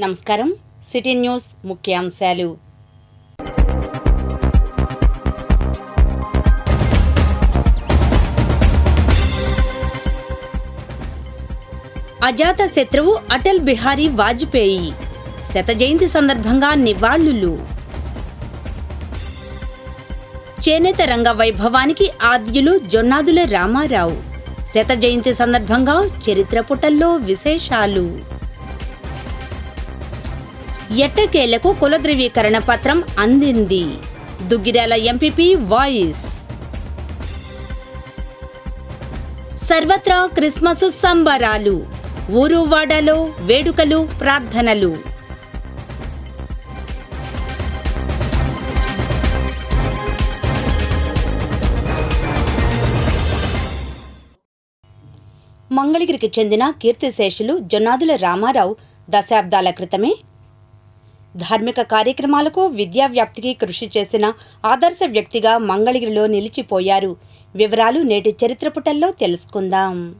నమస్కారం. City news ముఖ్యాంశాలు. అజాత శత్రువు అటల్ బిహారీ వాజ్పేయి. శత జయంతి సందర్భంగా నివాళులు. చేనేత రంగ వైభవానికి ఆద్యులు జొన్నాదుల రామారావు. శత జయంతి సందర్భంగా చరిత్ర పుటల్లో విశేషాలు. ఎట్టకేలకు కుల ధృవీకరణ పత్రం అందింది. దుగ్గిరాల ఎంపీపీ వాయిస్ సర్వత్రా క్రిస్మస్ సంబరాలు ఊరు వాడలో వేడుకలు ప్రార్థనలు. మంగళగిరికి చెందిన కీర్తిశేషులు జొన్నాదుల రామారావు దశాబ్దాల క్రితమే ధార్మిక కార్యక్రమాలకు విద్యా వ్యాప్తికి కృషి చేసిన ఆదర్శ వ్యక్తిగా మంగళగిరిలో నిలిచిపోయారు. వివరాలు నేటి చరిత్ర పుటల్లో తెలుసుకుందాం.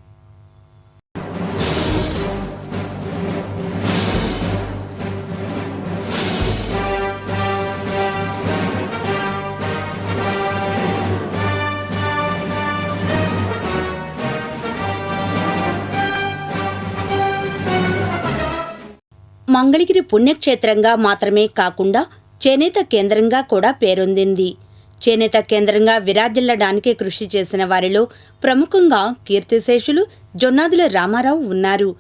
మంగళగిరి పుణ్యక్షేత్రంగా మాత్రమే కాకుండా చేనేత కేంద్రంగా కూడా పేరొందింది. చేనేత కేంద్రంగా విరాజిల్లడానికి కృషి చేసిన వారిలో ప్రముఖంగా కీర్తిశేషులు జొన్నాదుల రామారావు ఉన్నారు.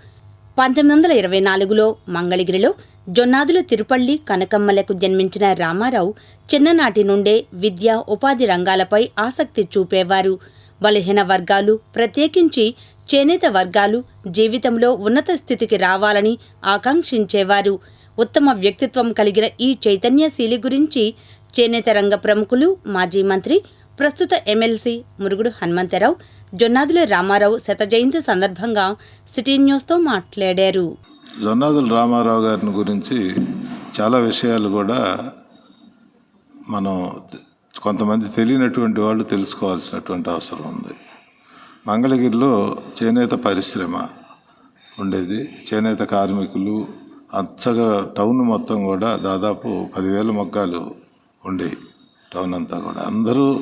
పంతొమ్మిది వందల ఇరవై నాలుగులో మంగళగిరిలో జొన్నాదుల తిరుపల్లి కనకమ్మలకు జన్మించిన రామారావు చిన్ననాటి నుండే విద్య ఉపాధి రంగాలపై ఆసక్తి చూపేవారు. బలహీన వర్గాలు ప్రత్యేకించి చేనేత వర్గాలు జీవితంలో ఉన్నత స్థితికి రావాలని ఆకాంక్షించేవారు. ఉత్తమ వ్యక్తిత్వం కలిగిన ఈ చైతన్యశీలి గురించి చేనేత రంగ ప్రముఖులు మాజీ మంత్రి ప్రస్తుత ఎమ్మెల్సీ మురుగుడు హనుమంతరావు జొన్నాదుల రామారావు శత జయంతి సందర్భంగా సిటీ న్యూస్తో మాట్లాడారు. జొన్నాదుల రామారావు గారిని గురించి చాలా విషయాలు కూడా మనం కొంతమంది తెలియనటువంటి వాళ్ళు తెలుసుకోవాల్సినటువంటి అవసరం ఉంది. మంగళగిరిలో చేనేత పరిశ్రమ ఉండేది. చేనేత కార్మికులు అంతగా టౌన్ మొత్తం కూడా దాదాపు పదివేల మగ్గాలు ఉండేవి టౌన్ అంతా కూడా. అందరూ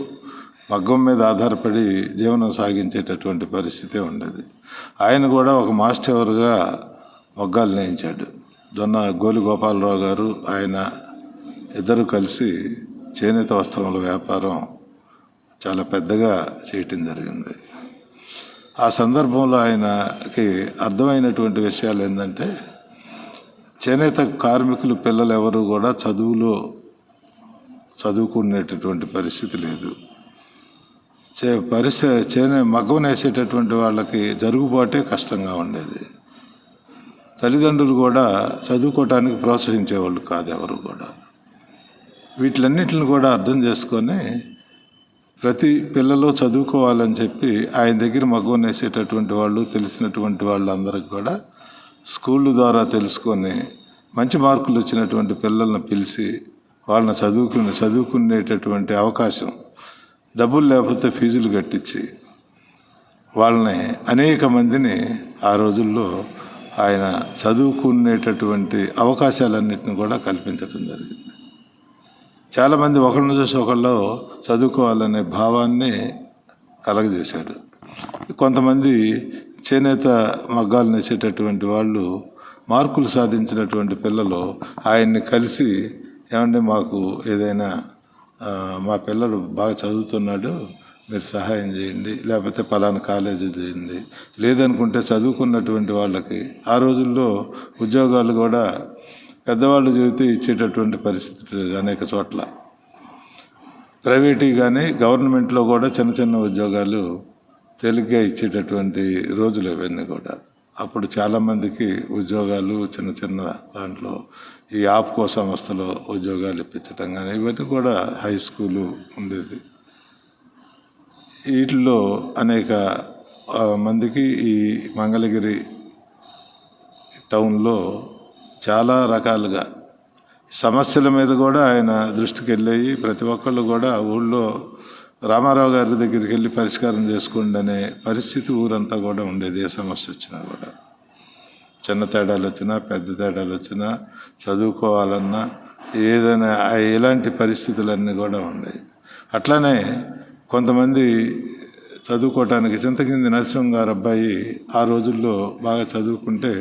మగ్గం మీద ఆధారపడి జీవనం సాగించేటటువంటి పరిస్థితి ఉండేది. ఆయన కూడా ఒక మాస్టర్గా మొగ్గాలు నేయించాడు. జొన్న గోలి గోపాలరావు గారు ఆయన ఇద్దరు కలిసి చేనేత వస్త్రముల వ్యాపారం చాలా పెద్దగా చేయటం జరిగింది. ఆ సందర్భంలో ఆయనకి అర్థమైనటువంటి విషయాలు ఏంటంటే చేనేత కార్మికులు పిల్లలు ఎవరు కూడా చదువులో చదువుకునేటటువంటి పరిస్థితి లేదు. చే పరిస్థితి చేనే మగ్గం వేసేటటువంటి వాళ్ళకి జరుగుబాటే కష్టంగా ఉండేది. తల్లిదండ్రులు కూడా చదువుకోవటానికి ప్రోత్సహించేవాళ్ళు కాదు ఎవరు కూడా. వీటిలన్నిటిని కూడా అర్థం చేసుకొని ప్రతి పిల్లలు చదువుకోవాలని చెప్పి ఆయన దగ్గర మగ్గం వేసేటటువంటి వాళ్ళు తెలిసినటువంటి వాళ్ళందరికీ కూడా స్కూళ్ళ ద్వారా తెలుసుకొని మంచి మార్కులు వచ్చినటువంటి పిల్లల్ని పిలిచి వాళ్ళని చదువుకుని చదువుకునేటటువంటి అవకాశం డబ్బులు లేకపోతే ఫీజులు కట్టించి వాళ్ళని అనేక మందిని ఆ రోజుల్లో ఆయన చదువుకునేటటువంటి అవకాశాలన్నింటిని కూడా కల్పించడం జరిగింది. చాలామంది ఒకరిని చూసి ఒకళ్ళు చదువుకోవాలనే భావాన్ని కలగజేశాడు. కొంతమంది చేనేత మగ్గాలు నేసేటటువంటి వాళ్ళు మార్కులు సాధించినటువంటి పిల్లలు ఆయన్ని కలిసి ఏమంటే మాకు ఏదైనా మా పిల్లడు బాగా చదువుతున్నాడు మీరు సహాయం చేయండి లేకపోతే పలానా కాలేజీ చేయండి. లేదనుకుంటే చదువుకున్నటువంటి వాళ్ళకి ఆ రోజుల్లో ఉద్యోగాలు కూడా పెద్దవాళ్ళు చదివితే ఇచ్చేటటువంటి పరిస్థితి అనేక చోట్ల. ప్రైవేటీ కానీ గవర్నమెంట్లో కూడా చిన్న చిన్న ఉద్యోగాలు తేలిగ్గా ఇచ్చేటటువంటి రోజులు ఇవన్నీ కూడా. అప్పుడు చాలామందికి ఉద్యోగాలు చిన్న చిన్న దాంట్లో ఈ ఆప్కో సంస్థలో ఉద్యోగాలు ఇప్పించటం కానీ ఇవన్నీ కూడా హై స్కూలు ఉండేది. వీటిలో అనేక మందికి ఈ మంగళగిరి టౌన్లో చాలా రకాలుగా. సమస్యల మీద కూడా ఆయన దృష్టికి వెళ్ళాయి ప్రతి ఒక్కళ్ళు కూడా ఊళ్ళో రామారావు గారి దగ్గరికి వెళ్ళి పరిష్కారం చేసుకోండి అనే పరిస్థితి ఊరంతా కూడా ఉండేది. ఏ సమస్య వచ్చినా కూడా. చిన్న తేడాలు వచ్చినా పెద్ద తేడాలు వచ్చినా చదువుకోవాలన్నా ఏదైనా ఇలాంటి పరిస్థితులన్నీ కూడా ఉన్నాయి అట్లానే కొంతమంది చదువుకోవటానికి చింతకింది నరసింహం గారు అబ్బాయి ఆ రోజుల్లో బాగా చదువుకుంటే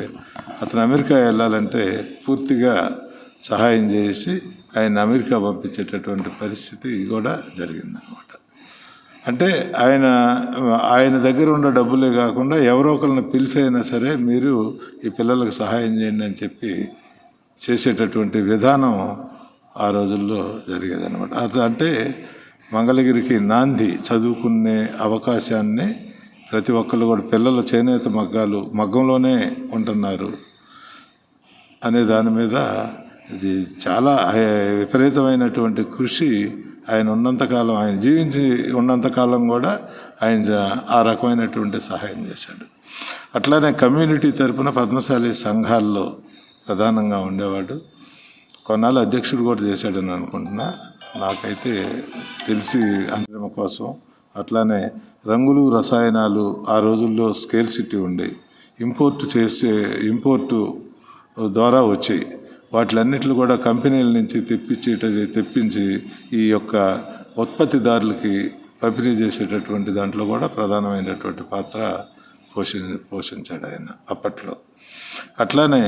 అతను అమెరికా వెళ్ళాలంటే పూర్తిగా సహాయం చేసి ఆయన అమెరికా పంపించేటటువంటి పరిస్థితి కూడా జరిగిందనమాట అంటే ఆయన ఆయన దగ్గర ఉన్న డబ్బులే కాకుండా ఎవరో ఒకరిని పిలిచైనా సరే మీరు ఈ పిల్లలకు సహాయం చేయండి అని చెప్పి చేసేటటువంటి విధానం ఆ రోజుల్లో జరిగేదనమాట అంటే మంగళగిరికి నాంది చదువుకునే అవకాశాన్ని ప్రతి ఒక్కళ్ళు కూడా పిల్లలు చేనేత మగ్గాలు మగ్గంలోనే ఉంటున్నారు అనే దాని మీద ఇది చాలా విపరీతమైనటువంటి కృషి ఆయన ఉన్నంతకాలం ఆయన జీవించి ఉన్నంతకాలం కూడా ఆయన ఆ రకమైనటువంటి సహాయం చేశాడు. అట్లానే కమ్యూనిటీ తరపున పద్మశాలి సంఘాల్లో ప్రధానంగా ఉండేవాడు. కొన్నాళ్ళు అధ్యక్షుడు కూడా చేశాడని అనుకుంటున్నా. నాకైతే తెలిసి అంతిమ కోసం అట్లానే రంగులు రసాయనాలు ఆ రోజుల్లో స్కేల్ సిటీ ఉండే. ఇంపోర్ట్ చేసే ఇంపోర్టు ద్వారా వచ్చాయి. వాటిలన్నింటిలో కూడా కంపెనీల నుంచి తెప్పించేట తెప్పించి ఈ యొక్క ఉత్పత్తిదారులకి పంపిణీ చేసేటటువంటి దాంట్లో కూడా ప్రధానమైనటువంటి పాత్ర పోషి పోషించాడు ఆయన అప్పట్లో. అట్లానే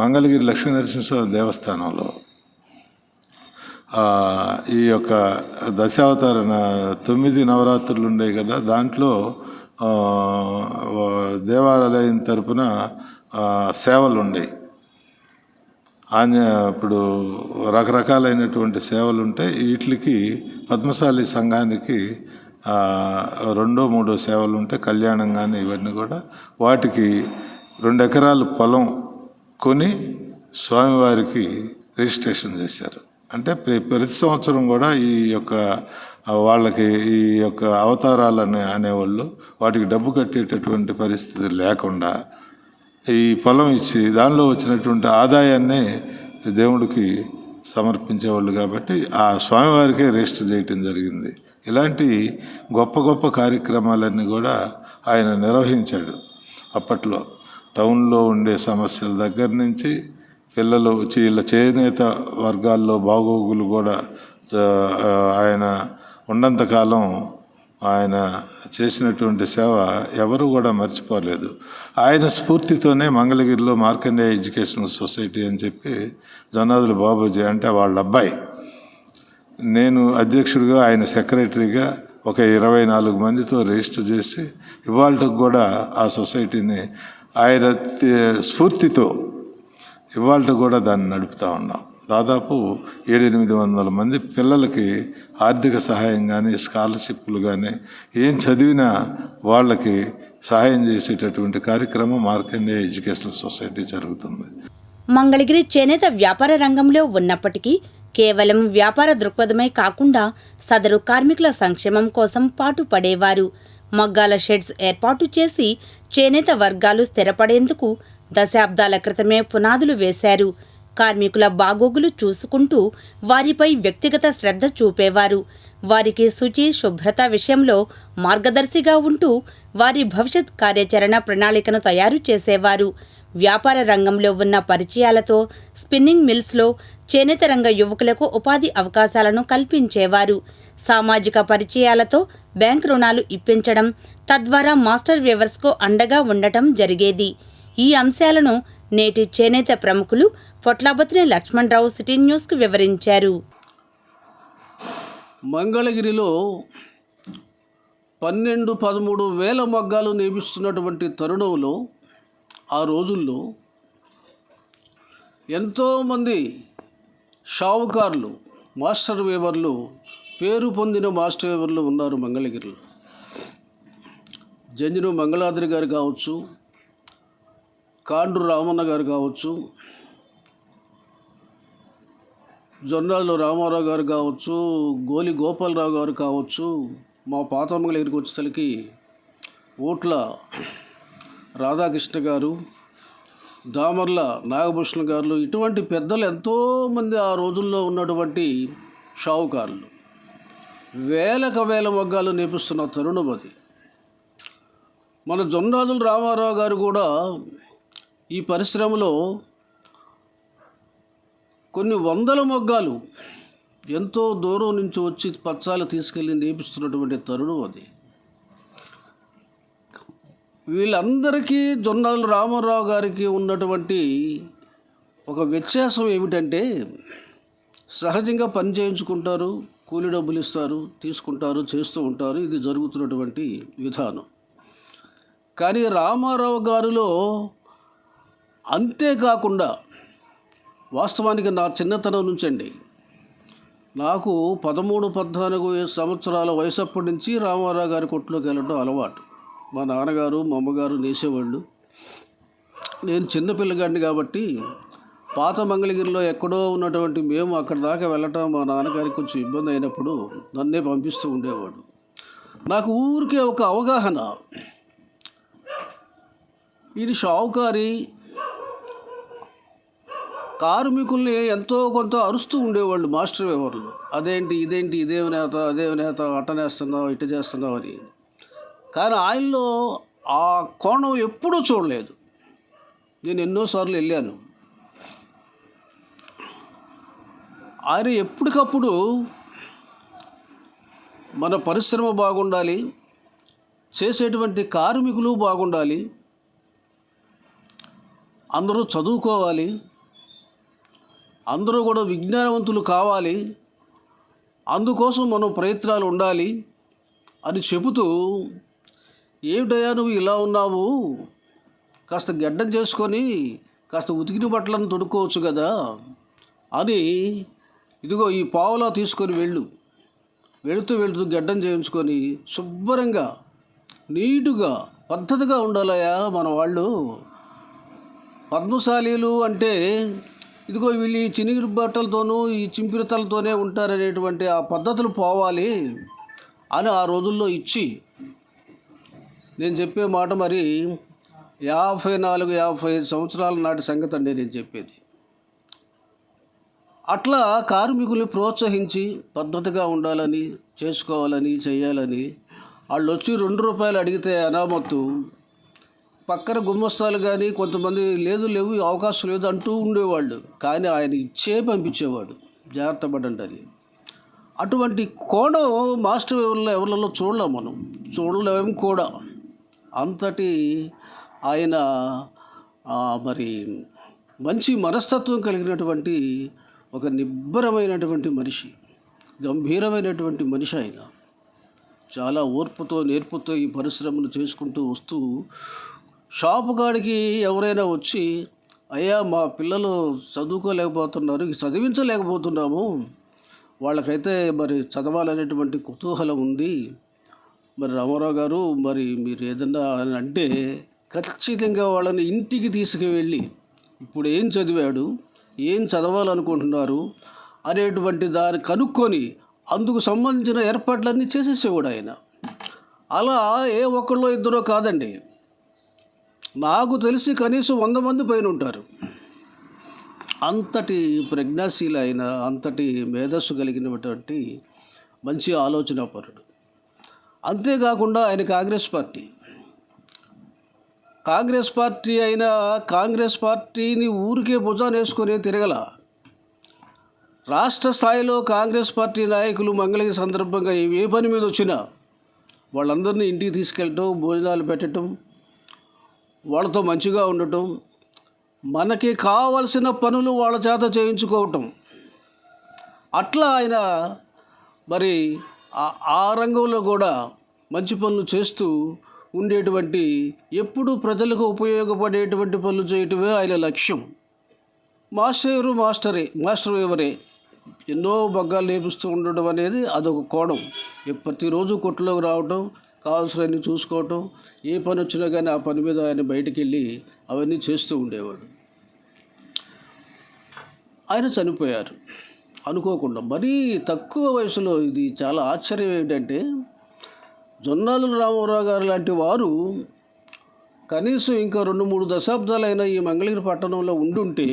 మంగళగిరి లక్ష్మీ నరసింహస్వామి దేవస్థానంలో ఈ యొక్క దశావతార తొమ్మిది నవరాత్రులు ఉండేవి కదా దాంట్లో దేవాలయం తరపున సేవలు ఉండేవి ఆంజ ఇప్పుడు రకరకాలైనటువంటి సేవలు ఉంటాయి వీటికి పద్మశాలి సంఘానికి రెండో మూడో సేవలు ఉంటే కళ్యాణం కానీ ఇవన్నీ కూడా వాటికి రెండు ఎకరాలు పొలం కొని స్వామివారికి రిజిస్ట్రేషన్ చేశారు. అంటే ప్రతి సంవత్సరం కూడా ఈ యొక్క వాళ్ళకి ఈ యొక్క అవతారాలు అనే అనేవాళ్ళు వాటికి డబ్బు కట్టేటటువంటి పరిస్థితి లేకుండా ఈ పొలం ఇచ్చి దానిలో వచ్చినటువంటి ఆదాయాన్ని దేవుడికి సమర్పించేవాళ్ళు కాబట్టి ఆ స్వామివారికే రిజిస్టర్ చేయటం జరిగింది. ఇలాంటి గొప్ప గొప్ప కార్యక్రమాలన్నీ కూడా ఆయన నిర్వహించాడు. అప్పట్లో టౌన్లో ఉండే సమస్యల దగ్గర నుంచి పిల్లలు వచ్చి వీళ్ళ చేనేత వర్గాల్లో బాగోగులు కూడా ఆయన ఉన్నంతకాలం ఆయన చేసినటువంటి సేవ ఎవరు కూడా మర్చిపోలేదు. ఆయన స్ఫూర్తితోనే మంగళగిరిలో మార్కండేయ ఎడ్యుకేషనల్ సొసైటీ అని చెప్పి జొన్నాదుల బాబూజీ అంటే వాళ్ళ అబ్బాయి. నేను అధ్యక్షుడిగా ఆయన సెక్రటరీగా ఒక ఇరవై నాలుగు మందితో రిజిస్టర్ చేసి ఇవాళకు కూడా ఆ సొసైటీని ఆయన స్ఫూర్తితో ఇవాళ కూడా దాన్ని నడుపుతా ఉన్నాం. దాదాపు ఏడెనిమిది వందల మంది పిల్లలకి ఆర్థిక సహాయం కానీ స్కాలర్షిప్లు కానీ ఏం చదివినా వాళ్ళకి సహాయం చేసేటటువంటి కార్యక్రమం మార్కండే ఎడ్యుకేషనల్ సొసైటీ జరుగుతుంది. మంగళగిరి చేనేత వ్యాపార రంగంలో ఉన్నప్పటికీ కేవలం వ్యాపార దృక్పథమే కాకుండా సదరు కార్మికుల సంక్షేమం కోసం పాటుపడేవారు. మగ్గాల షెడ్స్ ఏర్పాటు చేసి చేనేత వర్గాలు స్థిరపడేందుకు దశాబ్దాల క్రితమే పునాదులు వేశారు. కార్మికుల బాగోగులు చూసుకుంటూ వారిపై వ్యక్తిగత శ్రద్ధ చూపేవారు. వారికి శుచి శుభ్రత విషయంలో మార్గదర్శిగా ఉంటూ వారి భవిష్యత్ కార్యాచరణ ప్రణాళికను తయారు చేసేవారు. వ్యాపార రంగంలో ఉన్న పరిచయాలతో స్పిన్నింగ్ మిల్స్లో చేనేత రంగ యువకులకు ఉపాధి అవకాశాలను కల్పించేవారు. సామాజిక పరిచయాలతో బ్యాంక్ రుణాలు ఇప్పించడం తద్వారా మాస్టర్ వ్యవర్స్కు అండగా ఉండటం జరిగేది. ఈ అంశాలను నేటి చేనేత ప్రముఖులు పొట్లాబత్రి లక్ష్మణరావు సిటీ న్యూస్కు వివరించారు. మంగళగిరిలో పన్నెండు పదమూడు వేల మగ్గాలు నియమిస్తున్నటువంటి తరుణంలో ఆ రోజుల్లో ఎంతోమంది షావుకారులు మాస్టర్ వేవర్లు పేరు పొందిన మాస్టర్ వేవర్లు ఉన్నారు మంగళగిరిలో. జంజను మంగళాద్రి గారు కావచ్చు కాండ్రు రామన్న గారు కావచ్చు జొన్నాలు రామారావు గారు కావచ్చు గోలి గోపాలరావు గారు కావచ్చు మా పాతమ్మ దగ్గరికి వచ్చేసరికి ఓట్ల రాధాకృష్ణ గారు దామర్ల నాగభూషణ గారు ఇటువంటి పెద్దలు ఎంతోమంది ఆ రోజుల్లో ఉన్నటువంటి షావుకారులు. వేలకు వేల మొగ్గాలు నేపిస్తున్న తరుణం అది. మన జొన్నాదుల రామారావు గారు కూడా ఈ పరిశ్రమలో కొన్ని వందల మొగ్గాలు ఎంతో దూరం నుంచి వచ్చి పచ్చాలు తీసుకెళ్ళి నేపిస్తున్నటువంటి తరుణం అది. వీళ్ళందరికీ జొన్నాల రామారావు గారికి ఉన్నటువంటి ఒక వ్యత్యాసం ఏమిటంటే సహజంగా పని చేయించుకుంటారు కూలి డబ్బులు ఇస్తారు తీసుకుంటారు చేస్తూ ఉంటారు ఇది జరుగుతున్నటువంటి విధానం. కానీ రామారావు గారిలో అంతేకాకుండా వాస్తవానికి నా చిన్నతనం నుంచి అండి నాకు పదమూడు పద్నాలుగు సంవత్సరాల వయసు అప్పటి నుంచి రామారావు గారి కొట్లోకి వెళ్ళడం అలవాటు. మా నాన్నగారు మా అమ్మగారు నేసేవాళ్ళు. నేను చిన్న పిల్లగాడిని కాబట్టి పాత మంగళగిరిలో ఎక్కడో ఉన్నటువంటి మేము అక్కడ దాకా వెళ్ళటం మా నాన్నగారికి కొంచెం ఇబ్బంది అయినప్పుడు నన్నే పంపిస్తూ ఉండేవాడు. నాకు ఊరికే ఒక అవగాహన. ఇది షావుకారి కార్మికుల్ని ఎంతో కొంత అరుస్తూ ఉండేవాళ్ళు మాస్టర్ వ్యవహారాలు. అదేంటి ఇదేంటి ఇదేమి నేత అదేమి నేత అట్టనేస్తున్నావు ఇట్ట చేస్తున్నావు అని. కానీ ఆయనలో ఆ కోణం ఎప్పుడూ చూడలేదు. నేను ఎన్నోసార్లు వెళ్ళాను. ఆయన ఎప్పటికప్పుడు మన పరిశ్రమ బాగుండాలి చేసేటువంటి కార్మికులు బాగుండాలి అందరూ చదువుకోవాలి అందరూ కూడా విజ్ఞానవంతులు కావాలి అందుకోసం మనం ప్రయత్నాలు ఉండాలి అని చెబుతూ ఏమిటయ్యా నువ్వు ఇలా ఉన్నావు? కాస్త గడ్డం చేసుకొని కాస్త ఉతికిన బట్టలను తొడుక్కోవచ్చు కదా? అని ఇదిగో ఈ పావులా తీసుకొని వెళ్ళు. వెళుతూ వెళుతూ గడ్డం చేయించుకొని శుభ్రంగా నీటుగా పద్ధతిగా ఉండాలయా మన వాళ్ళు పద్మశాలీలు అంటే ఇదిగో వీళ్ళు ఈ చినిగిరి బట్టలతోనూ ఈ చింపిరితలతోనే ఉంటారనేటువంటి ఆ పద్ధతులు పోవాలి అని ఆ రోజుల్లో ఇచ్చి నేను చెప్పే మాట మరి యాభై నాలుగు యాభై ఐదు సంవత్సరాల నాటి సంగతి అండి నేను చెప్పేది. అట్లా కార్మికులు ప్రోత్సహించి పద్ధతిగా ఉండాలని చేసుకోవాలని చేయాలని వాళ్ళు వచ్చి రెండు రూపాయలు అడిగితే అనామత్తు. పక్కన గుమ్మస్తాలు కానీ కొంతమంది లేదు లేవు అవకాశం లేదు అంటూ ఉండేవాళ్ళు. కానీ ఆయన ఇచ్చే పంపించేవాడు. జాగ్రత్త పడండి అని అటువంటి కోణం మాస్టర్ ఎవరిలో ఎవరిలో చూడలేం మనం. చూడలేము కూడా. అంతటి ఆయన మరి మంచి మనస్తత్వం కలిగినటువంటి ఒక నిబ్బరమైనటువంటి మనిషి గంభీరమైనటువంటి మనిషి ఆయన. చాలా ఓర్పుతో నేర్పుతో ఈ పరిశ్రమను చేసుకుంటూ వస్తూ షాపు కాడికి ఎవరైనా వచ్చి అయ్యా మా పిల్లలు చదువుకోలేకపోతున్నారు చదివించలేకపోతున్నాము. వాళ్ళకైతే మరి చదవాలనేటువంటి కుతూహలం ఉంది. మరి రామారావు గారు మరి మీరు ఏదన్నా అని అంటే ఖచ్చితంగా వాళ్ళని ఇంటికి తీసుకువెళ్ళి ఇప్పుడు ఏం చదివాడు ఏం చదవాలనుకుంటున్నారు అనేటువంటి దాన్ని కనుక్కొని అందుకు సంబంధించిన ఏర్పాట్లన్నీ చేసేసేవాడు ఆయన. అలా ఏ ఒక్కళ్ళో ఇద్దరో కాదండి. నాకు తెలిసి కనీసం వంద మంది పైన ఉంటారు. అంతటి ప్రజ్ఞాశీల అయిన అంతటి మేధస్సు కలిగినటువంటి మంచి ఆలోచనాపరుడు. అంతేకాకుండా ఆయన కాంగ్రెస్ పార్టీ. కాంగ్రెస్ పార్టీ అయినా కాంగ్రెస్ పార్టీని ఊరికే భుజాన్ని వేసుకొని తిరగల రాష్ట్ర స్థాయిలో కాంగ్రెస్ పార్టీ నాయకులు మంగళగిరి సందర్భంగా ఏ పని మీద వచ్చినా వాళ్ళందరినీ ఇంటికి తీసుకెళ్ళటం భోజనాలు పెట్టడం వాళ్ళతో మంచిగా ఉండటం మనకి కావలసిన పనులు వాళ్ళ చేత చేయించుకోవటం. అట్లా ఆయన మరి ఆ- రంగంలో కూడా మంచి పనులు చేస్తూ ఉండేటువంటి ఎప్పుడు ప్రజలకు ఉపయోగపడేటువంటి పనులు చేయటమే ఆయన లక్ష్యం. మాస్టర్ ఎవరు మాస్టరే మాస్టర్ ఎవరే ఎన్నో బగ్గాలు నేపిస్తూ ఉండడం అనేది అదొక కోణం. ప్రతిరోజు కొట్టులోకి రావటం కావాల్సినవన్నీ చూసుకోవటం ఏ పని వచ్చినా కానీ ఆ పని మీద ఆయన బయటికి వెళ్ళి అవన్నీ చేస్తూ ఉండేవాడు. ఆయన చనిపోయారు. అనుకోకుండా మరీ తక్కువ వయసులో ఇది చాలా ఆశ్చర్యం ఏంటంటే జొన్నాలు రామారావు గారు లాంటి వారు కనీసం ఇంకా రెండు మూడు దశాబ్దాలైన ఈ మంగళగిరి పట్టణంలో ఉండుంటే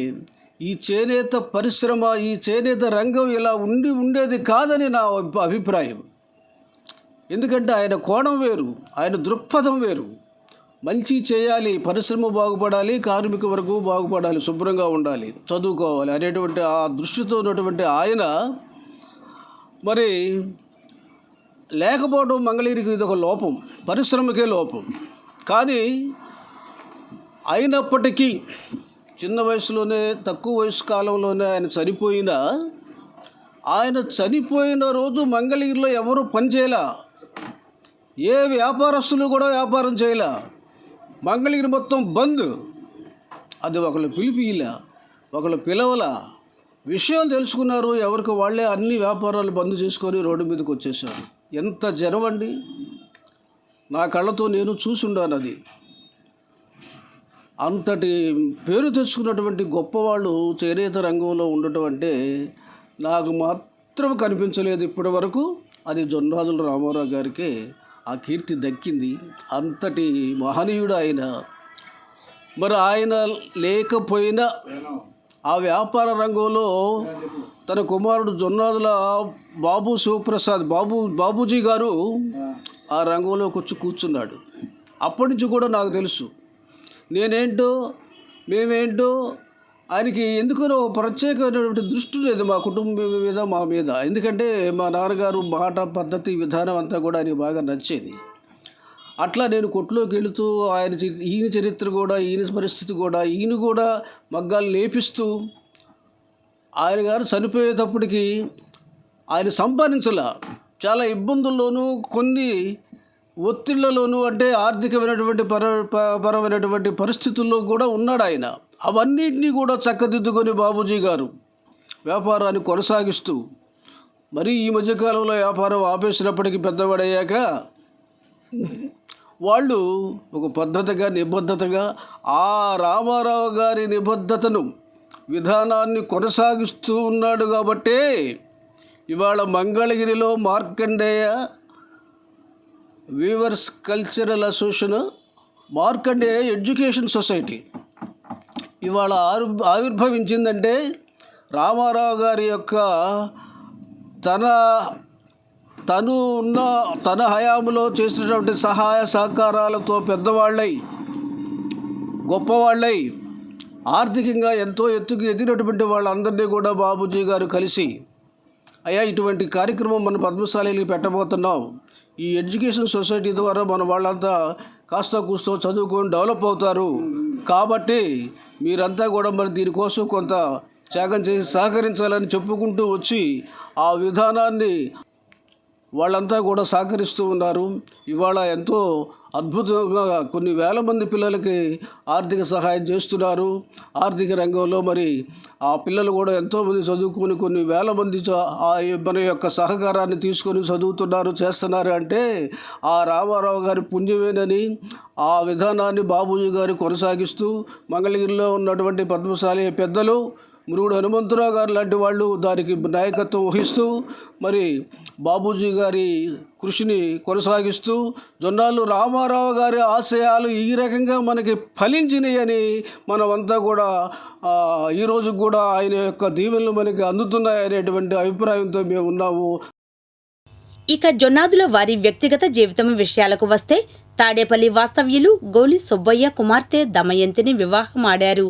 ఈ చేనేత పరిశ్రమ ఈ చేనేత రంగం ఇలా ఉండి ఉండేది కాదని నా అభిప్రాయం. ఎందుకంటే ఆయన కోణం వేరు ఆయన దృక్పథం వేరు. మంచి చేయాలి పరిశ్రమ బాగుపడాలి కార్మిక వర్గం బాగుపడాలి శుభ్రంగా ఉండాలి చదువుకోవాలి అనేటువంటి ఆ దృష్టితో ఉన్నటువంటి ఆయన మరి లేకపోవడం మంగళగిరికి ఇది ఒక లోపం పరిశ్రమకే లోపం. కానీ అయినప్పటికీ చిన్న వయసులోనే తక్కువ వయసు కాలంలోనే ఆయన చనిపోయినా ఆయన చనిపోయిన రోజు మంగళగిరిలో ఎవరు పనిచేయలా ఏ వ్యాపారస్తులు కూడా వ్యాపారం చేయలే? మంగళగిరి మొత్తం బంద్. అది ఒకళ్ళు పిలిపిలా ఒకళ్ళు పిలవలా. విషయం తెలుసుకున్నారు ఎవరికి వాళ్ళే అన్ని వ్యాపారాలు బంద్ చేసుకొని రోడ్డు మీదకి వచ్చేసారు ఎంత జనం అండి? నా కళ్ళతో నేను చూసుండాను అది. అంతటి పేరు తెచ్చుకున్నటువంటి గొప్పవాళ్ళు చేనేత రంగంలో ఉండటం అంటే నాకు మాత్రం కనిపించలేదు ఇప్పటి వరకు. అది జొన్నాదుల రామారావు గారికి ఆ కీర్తి దక్కింది. అంతటి మహనీయుడు ఆయన మరి ఆయన లేకపోయినా ఆ వ్యాపార రంగంలో తన కుమారుడు జొన్నాదుల బాబు శివప్రసాద్ బాబు బాబూజీ గారు ఆ రంగంలోకి వచ్చి కూర్చున్నాడు. అప్పటి నుంచి కూడా నాకు తెలుసు. నేనేంటో మేమేంటో ఆయనకి ఎందుకనో ప్రత్యేకమైనటువంటి దృష్టి లేదు మా కుటుంబం మీద మా మీద. ఎందుకంటే మా నాన్నగారు మాట పద్ధతి విధానం అంతా కూడా ఆయనకి బాగా నచ్చేది. అట్లా నేను కొట్లోకి వెళుతూ ఆయన ఈయన చరిత్ర కూడా ఈయన పరిస్థితి కూడా ఈయన కూడా మగ్గాలు లేపిస్తూ ఆయన గారు చనిపోయేటప్పటికి ఆయన సంపాదించాల. చాలా ఇబ్బందుల్లోనూ కొన్ని ఒత్తిళ్ళలోనూ అంటే ఆర్థికమైనటువంటి పర ప- పరమైనటువంటి పరిస్థితుల్లో కూడా ఉన్నాడు ఆయన అవన్నిటినీ కూడా చక్కదిద్దుకొని బాబూజీ గారు వ్యాపారాన్ని కొనసాగిస్తూ మరి ఈ మధ్యకాలంలో వ్యాపారం ఆపేసినప్పటికీ పెద్దవాడయ్యాక వాళ్ళు ఒక పద్ధతిగా నిబద్ధతగా ఆ రామారావు గారి నిబద్ధతను విధానాన్ని కొనసాగిస్తూ ఉన్నాడు కాబట్టే ఇవాళ మంగళగిరిలో Markandeya weavers cultural association Markandeya education society. ఇవాళ ఆరు ఆవిర్భవించిందంటే రామారావు గారి యొక్క తన తను ఉన్న తన హయాంలో చేసినటువంటి సహాయ సహకారాలతో పెద్దవాళ్ళై గొప్పవాళ్ళై ఆర్థికంగా ఎంతో ఎత్తుకు ఎదిగినటువంటి వాళ్ళందరినీ కూడా బాబూజీ గారు కలిసి అయ్యా ఇటువంటి కార్యక్రమం మన పద్మశాలికి పెట్టబోతున్నాం. ఈ ఎడ్యుకేషన్ సొసైటీ ద్వారా మన వాళ్ళంతా కాస్త కూస్తో చదువుకొని డెవలప్ అవుతారు. కాబట్టి మీరంతా కూడా మరి దీనికోసం కొంత త్యాగం చేసి సహకరించాలని చెప్పుకుంటూ వచ్చి ఆ విధానాన్ని వాళ్ళంతా కూడా సహకరిస్తూ ఉన్నారు. ఇవాళ ఎంతో అద్భుతంగా కొన్ని వేల మంది పిల్లలకి ఆర్థిక సహాయం చేస్తున్నారు. ఆర్థిక రంగంలో మరి ఆ పిల్లలు కూడా ఎంతోమంది చదువుకొని కొన్ని వేల మంది చ- ఆ మన యొక్క సహకారాన్ని తీసుకొని చదువుతున్నారు చేస్తున్నారు అంటే ఆ రామారావు గారి పుణ్యమేనని ఆ విధానాన్ని బాబూజీ గారు కొనసాగిస్తూ మంగళగిరిలో ఉన్నటువంటి పద్మశాలి పెద్దలు మురుగుడు హనుమంతరావు గారు లాంటి వాళ్ళు దానికి నాయకత్వం వహిస్తూ మరి బాబూజీ గారి కృషిని కొనసాగిస్తూ జొన్నాలు రామారావు గారి ఆశయాలు ఈ రకంగా మనకి ఫలించినాయని మనమంతా కూడా ఈరోజు ఈ కూడా ఆయన యొక్క దీవెనలు మనకి అందుతున్నాయనేటువంటి అభిప్రాయంతో మేము ఉన్నాము. ఇక జొన్నాదుల వారి వ్యక్తిగత జీవితం విషయాలకు వస్తే తాడేపల్లి వాస్తవ్యులు గోలి సుబ్బయ్య కుమార్తె దమయంతిని వివాహమాడారు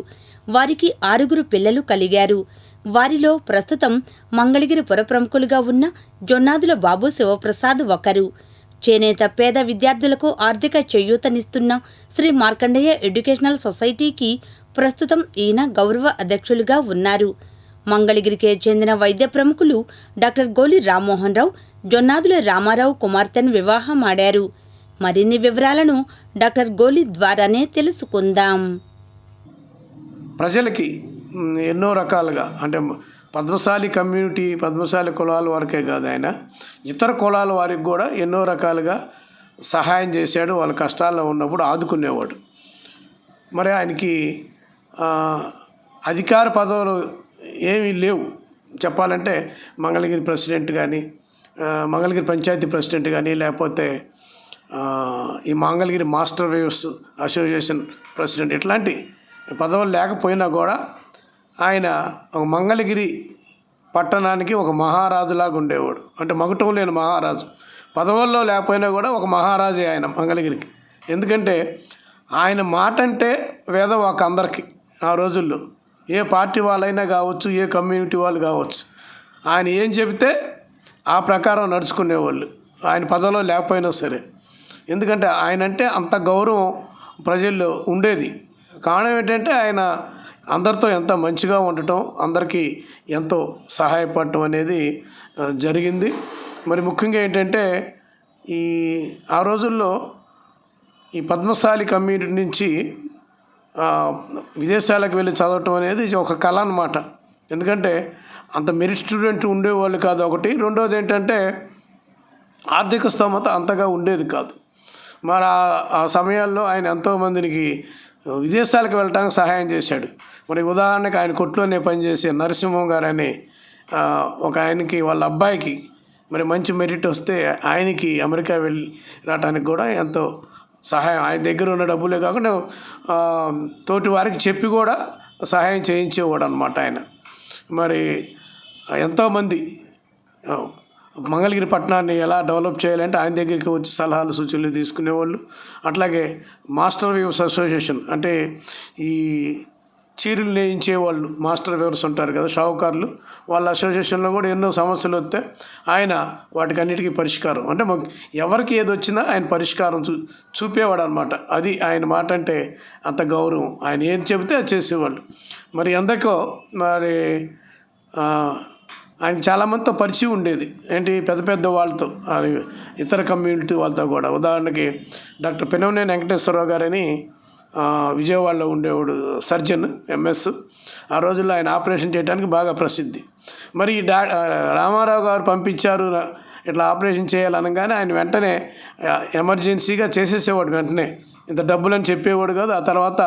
వారికి ఆరుగురు పిల్లలు కలిగారు. వారిలో ప్రస్తుతం మంగళగిరి పురప్రముఖులుగా ఉన్న జొన్నాదుల బాబు శివప్రసాద్ ఒకరు. చేనేత పేద విద్యార్థులకు ఆర్థిక చేయూతనిస్తున్న శ్రీ మార్కండేయ ఎడ్యుకేషనల్ సొసైటీకి ప్రస్తుతం ఈయన గౌరవ అధ్యక్షులుగా ఉన్నారు. మంగళగిరికే చెందిన వైద్య ప్రముఖులు డాక్టర్ గోలి రామ్మోహన్ రావు జొన్నాదుల రామారావు కుమార్తెను వివాహమాడారు మరిన్ని వివరాలను డాక్టర్ గోలి ద్వారానే తెలుసుకుందాం. ప్రజలకి ఎన్నో రకాలుగా అంటే పద్మశాలి కమ్యూనిటీ పద్మశాలి కులాల వరకే కాదు ఆయన ఇతర కులాల వారికి కూడా ఎన్నో రకాలుగా సహాయం చేశాడు వాళ్ళ కష్టాల్లో ఉన్నప్పుడు ఆదుకునేవాడు. మరి ఆయనకి అధికార పదవులు ఏమీ లేవు. చెప్పాలంటే మంగళగిరి ప్రెసిడెంట్ కానీ మంగళగిరి పంచాయతీ ప్రెసిడెంట్ కానీ లేకపోతే ఈ Mangalagiri master weaves association president ఇట్లాంటి పదవులు లేకపోయినా కూడా ఆయన ఒక మంగళగిరి పట్టణానికి ఒక మహారాజులాగా ఉండేవాడు. అంటే మగటం లేని మహారాజు. పదవుల్లో లేకపోయినా కూడా ఒక మహారాజే ఆయన మంగళగిరికి. ఎందుకంటే ఆయన మాట అంటే వేదవాక్ అందరికీ ఆ రోజుల్లో. ఏ పార్టీ వాళ్ళైనా కావచ్చు ఏ కమ్యూనిటీ వాళ్ళు కావచ్చు. ఆయన ఏం చెబితే ఆ ప్రకారం నడుచుకునేవాళ్ళు. ఆయన పదవిలో లేకపోయినా సరే. ఎందుకంటే ఆయన అంటే అంత గౌరవం ప్రజల్లో ఉండేది. కారణం ఏంటంటే ఆయన అందరితో ఎంత మంచిగా ఉండటం అందరికీ ఎంతో సహాయపడటం అనేది జరిగింది. మరి ముఖ్యంగా ఏంటంటే ఈ ఆ రోజుల్లో ఈ పద్మశాలి కమ్యూనిటీ నుంచి విదేశాలకు వెళ్ళి చదవటం అనేది ఒక కళ అన్నమాట. ఎందుకంటే అంత మెరిట్ స్టూడెంట్ ఉండేవాళ్ళు కాదు ఒకటి. రెండోది ఏంటంటే ఆర్థిక స్తోమత అంతగా ఉండేది కాదు. మరి ఆ సమయాల్లో ఆయన ఎంతోమందికి విదేశాలకు వెళ్ళటానికి సహాయం చేశాడు. మరి ఉదాహరణకు ఆయన కొట్లోనే పనిచేసే నరసింహం గారు అనే ఒక ఆయనకి వాళ్ళ అబ్బాయికి మరి మంచి మెరిట్ వస్తే ఆయనకి అమెరికా వెళ్ళి రావడానికి కూడా ఎంతో సహాయం. ఆయన దగ్గర ఉన్న డబ్బులే కాకుండా తోటి వారికి చెప్పి కూడా సహాయం చేయించేవాడు అనమాట ఆయన. మరి ఎంతోమంది మంగళగిరి పట్టణాన్ని ఎలా డెవలప్ చేయాలంటే ఆయన దగ్గరికి వచ్చి సలహాలు సూచనలు తీసుకునేవాళ్ళు. అట్లాగే మాస్టర్ వీవర్స్ అసోసియేషన్ అంటే ఈ చీరలు నేయించే వాళ్ళు మాస్టర్ వీవర్స్ ఉంటారు కదా షావుకారులు. వాళ్ళ అసోసియేషన్లో కూడా ఎన్నో సమస్యలు వస్తే ఆయన వాటికి అన్నిటికీ పరిష్కారం. అంటే మాకు ఎవరికి ఏది వచ్చినా ఆయన పరిష్కారం చూ చూపేవాడు అనమాట అది ఆయన మాట అంటే అంత గౌరవం. ఆయన ఏది చెబితే అది చేసేవాళ్ళు. మరి ఎందుకో మరి ఆయన చాలామందితో పరిచయం ఉండేది. ఏంటి? పెద్ద పెద్ద వాళ్ళతో ఇతర కమ్యూనిటీ వాళ్ళతో కూడా. ఉదాహరణకి డాక్టర్ పెనవనేని వెంకటేశ్వరరావు గారని విజయవాడలో ఉండేవాడు సర్జన్ ఎంఎస్. ఆ రోజుల్లో ఆయన ఆపరేషన్ చేయడానికి బాగా ప్రసిద్ధి. మరి ఈ డా రామారావు గారు పంపించారు ఇట్లా ఆపరేషన్ చేయాలనగానే ఆయన వెంటనే ఎమర్జెన్సీగా చేసేసేవాడు వెంటనే. ఇంత డబ్బులని చెప్పేవాడు కాదు. ఆ తర్వాత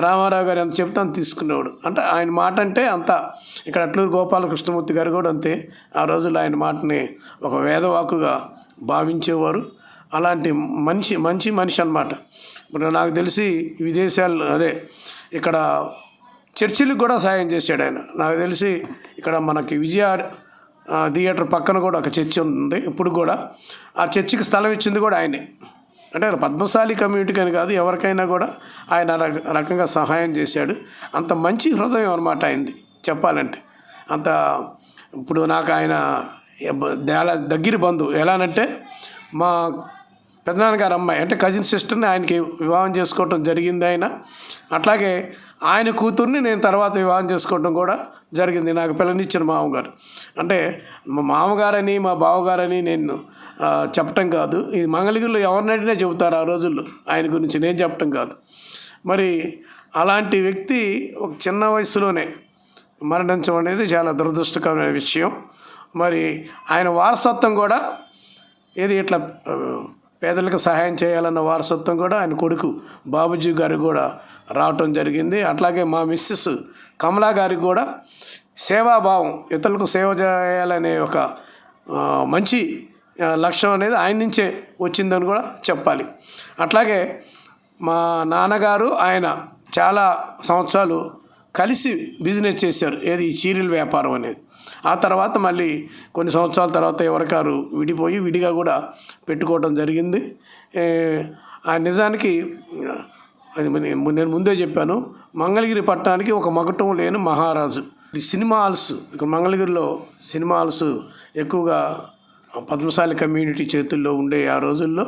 రామారావు గారు ఎంత చెప్తే అంత తీసుకునేవాడు. అంటే ఆయన మాట అంటే అంత. ఇక్కడ అట్లూరు గోపాలకృష్ణమూర్తి గారు కూడా అంతే. ఆ రోజుల్లో ఆయన మాటని ఒక వేదవాకుగా భావించేవారు. అలాంటి మనిషి మంచి మనిషి అన్నమాట. ఇప్పుడు నాకు తెలిసి విదేశాలు అదే ఇక్కడ చర్చిలకు కూడా సాయం చేశాడు ఆయన. నాకు తెలిసి ఇక్కడ మనకి విజయ థియేటర్ పక్కన కూడా ఒక చర్చి ఉంది. ఇప్పుడు కూడా ఆ చర్చికి స్థలం ఇచ్చింది కూడా ఆయనే. అంటే పద్మశాలి కమ్యూనిటీకి అని కాదు ఎవరికైనా కూడా ఆయన రక- రకంగా సహాయం చేశాడు. అంత మంచి హృదయం అనమాట ఆయనది చెప్పాలంటే. అంత ఇప్పుడు నాకు ఆయన దేలా దగ్గర బంధువు. ఎలానంటే మా పెద్దనాన్నగారు అమ్మాయి అంటే కజిన్ సిస్టర్ని ఆయనకి వివాహం చేసుకోవటం జరిగింది ఆయన. అట్లాగే ఆయన కూతుర్ని నేను తర్వాత వివాహం చేసుకోవటం కూడా జరిగింది. నాకు పిల్లనిచ్చిన మామగారు. అంటే మా మామగారని మా బావగారని నేను చెప్పటం కాదు. ఇది మంగళగిరిలో ఎవరినైనా చెబుతారు ఆ రోజుల్లో. ఆయన గురించి నేను చెప్పటం కాదు. మరి అలాంటి వ్యక్తి ఒక చిన్న వయసులోనే మరణించడం అనేది చాలా దురదృష్టకరమైన విషయం. మరి ఆయన వారసత్వం కూడా ఏది ఇట్లా పేదలకు సహాయం చేయాలన్న వారసత్వం కూడా ఆయన కొడుకు బాబుజీ గారికి కూడా రావటం జరిగింది. అట్లాగే మా మిస్సెస్ కమలా గారికి కూడా సేవాభావం ఇతరులకు సేవ చేయాలనే ఒక మంచి లక్ష్యం అనేది ఆయన నుంచే వచ్చిందని కూడా చెప్పాలి. అట్లాగే మా నాన్నగారు ఆయన చాలా సంవత్సరాలు కలిసి బిజినెస్ చేశారు ఏది ఈ చీరల వ్యాపారం అనేది. ఆ తర్వాత మళ్ళీ కొన్ని సంవత్సరాల తర్వాత ఎవరికారు విడిపోయి విడిగా కూడా పెట్టుకోవడం జరిగింది. ఆ నిజానికి అది నేను ముందే చెప్పాను మంగళగిరి పట్టణానికి ఒక మగటం లేని మహారాజు. సినిమా హాల్స్ ఇక్కడ మంగళగిరిలో సినిమా హాల్స్ ఎక్కువగా పద్మశాలి కమ్యూనిటీ చేతుల్లో ఉండే ఆ రోజుల్లో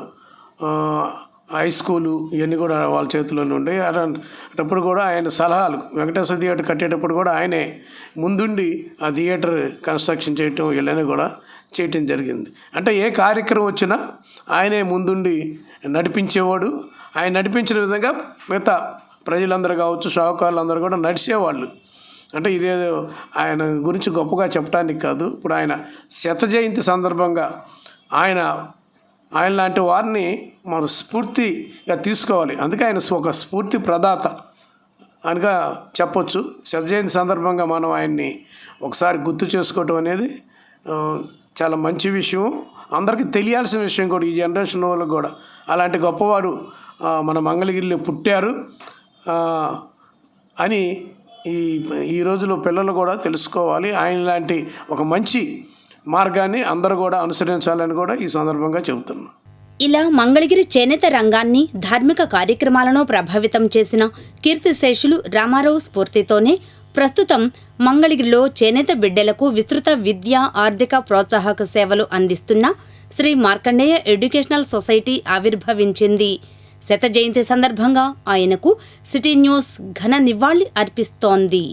హై స్కూలు ఇవన్నీ కూడా వాళ్ళ చేతిలోనే ఉండే. అటప్పుడు కూడా ఆయన సలహాలు వెంకటేశ్వర థియేటర్ కట్టేటప్పుడు కూడా ఆయనే ముందుండి ఆ థియేటర్ కన్స్ట్రక్షన్ చేయటం వీళ్ళని కూడా చేయటం జరిగింది. అంటే ఏ కార్యక్రమం వచ్చినా ఆయనే ముందుండి నడిపించేవాడు. ఆయన నడిపించిన విధంగా మిగతా ప్రజలందరూ కావచ్చు షావుకారులందరూ కూడా నడిచేవాళ్ళు. అంటే ఇదేదో ఆయన గురించి గొప్పగా చెప్పడానికి కాదు. ఇప్పుడు ఆయన శత జయంతి సందర్భంగా ఆయన ఆయన లాంటి వారిని మనం స్ఫూర్తిగా తీసుకోవాలి. అందుకే ఆయన ఒక స్ఫూర్తి ప్రదాత అనగా చెప్పొచ్చు. శత జయంతి సందర్భంగా మనం ఆయన్ని ఒకసారి గుర్తు చేసుకోవటం అనేది చాలా మంచి విషయం. అందరికీ తెలియాల్సిన విషయం కూడా ఈ జనరేషన్ వాళ్ళకి కూడా. అలాంటి గొప్పవారు మన మంగళగిరిలో పుట్టారు అని ఈ ఈ రోజులో పిల్లలు కూడా తెలుసుకోవాలి. ఆయన లాంటి ఒక మంచి మార్గాన్ని అందరూ కూడా అనుసరించాలని కూడా ఈ సందర్భంగా చెబుతున్నాను ఇలా మంగళగిరి చేనేత రంగాన్ని ధార్మిక కార్యక్రమాలను ప్రభావితం చేసిన కీర్తిశేషులు రామారావు స్ఫూర్తితోనే ప్రస్తుతం మంగళగిరిలో చేనేత బిడ్డలకు విస్తృత విద్య ఆర్థిక ప్రోత్సాహక సేవలు అందిస్తున్న శ్రీ మార్కండేయ ఎడ్యుకేషనల్ సొసైటీ ఆవిర్భవించింది. శత జయంతి సందర్భంగా ఆయనకు సిటీ న్యూస్ ఘన నివాళి అర్పిస్తోంది.